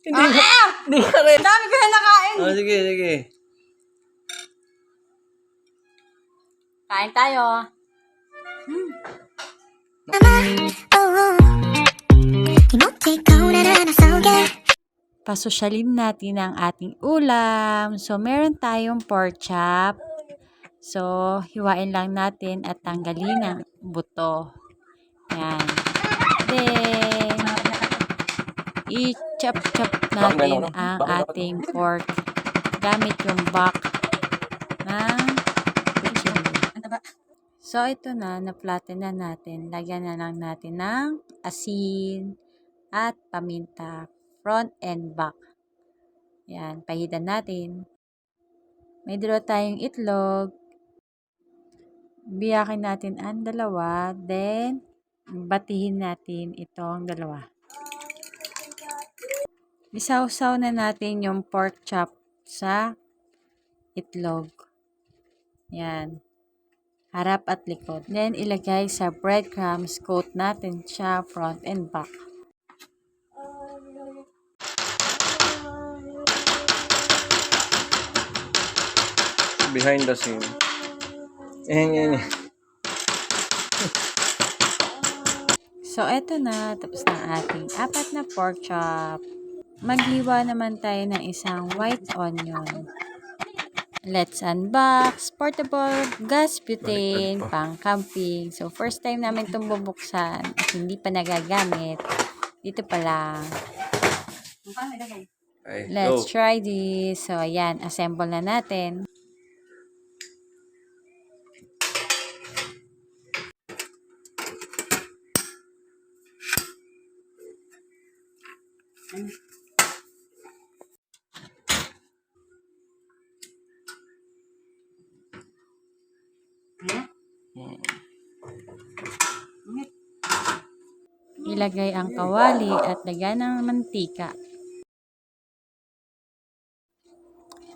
Hindi ka, hindi ka rin. Dami ko na nakain. Oh, sige, sige. Kain tayo. Pasosyalin natin ang ating ulam. So, meron tayong pork chop. So, hiwain lang natin at tanggalin ang buto. Yan. Then, i-chop-chop natin ang ating pork gamit yung back ng kutsilyo. So, ito na, na-flatten na natin. Lagyan na lang natin ng asin at paminta. Front and back. Yan, pahidan natin. May dalawa tayong itlog. Biyakin natin ang dalawa. Then, batihin natin itong dalawa. Isawsaw na natin yung pork chop sa itlog. Yan harap at likod. Then, ilagay sa breadcrumbs, coat natin siya front and back. Behind the scene. Yan, yan, yan. So, eto na. Tapos na ating apat na pork chop. Maghiwa naman tayo ng isang white onion. Let's unbox. Portable gas butane, pang camping. So, first time namin itong bubuksan at hindi pa nagagamit. Dito pa lang. Let's try this. So, ayan. Assemble na natin. Ilagay ang kawali at lagyan ng mantika.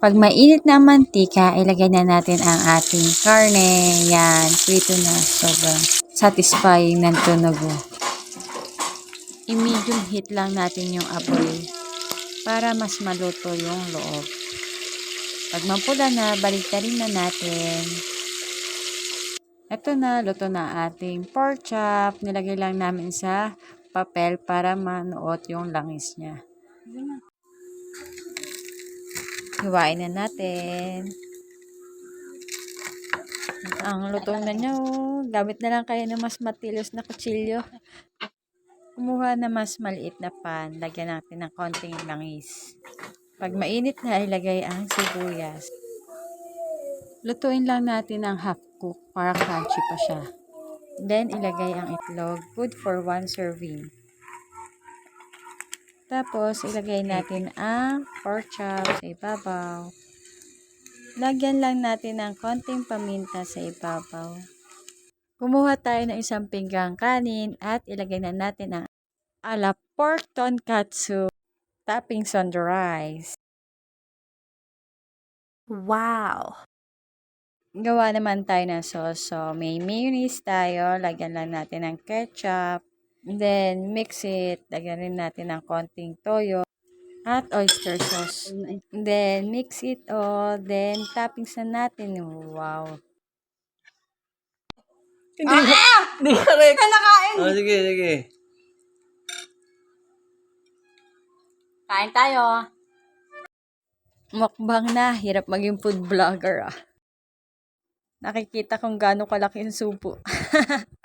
Pag mainit na ang mantika, ilagay na natin ang ating karne. Yan, prito na. Sobrang satisfying ng tunog. I-medium heat lang natin yung apoy para mas maluto yung loob. Pag mapula na, baliktarin na natin. Ito na, luto na ating pork chop. Nilagay lang namin sa papel para manuot yung langis niya. Hiwain na natin. Ang luto na niya, oh. Gamit na lang kayo ng mas matilos na kutsilyo. Kumuha na mas maliit na pan. Lagyan natin ng konting langis. Pag mainit na, ilagay ang sibuyas. Lutuin lang natin ang half cook para crunchy pa siya. Then, ilagay ang itlog. Good for one serving. Tapos, ilagay natin ang pork chop sa ibabaw. Lagyan lang natin ng konting paminta sa ibabaw. Kumuha tayo ng isang pinggang kanin at ilagay na natin ang ala pork tonkatsu toppings on the rice. Wow! Gawa naman tayo ng sauce. So, may mayonnaise tayo. Lagyan lang natin ng ketchup. Then, mix it. Lagyan rin natin ng konting toyo at oyster sauce. Then, mix it all. Then, toppings na natin. Wow! Hindi ka, hindi rin. Nakain! Oh, sige, sige. Kain tayo. Mukbang na. Hirap maging food vlogger ah. Nakikita kung gaano kalaki yung subo.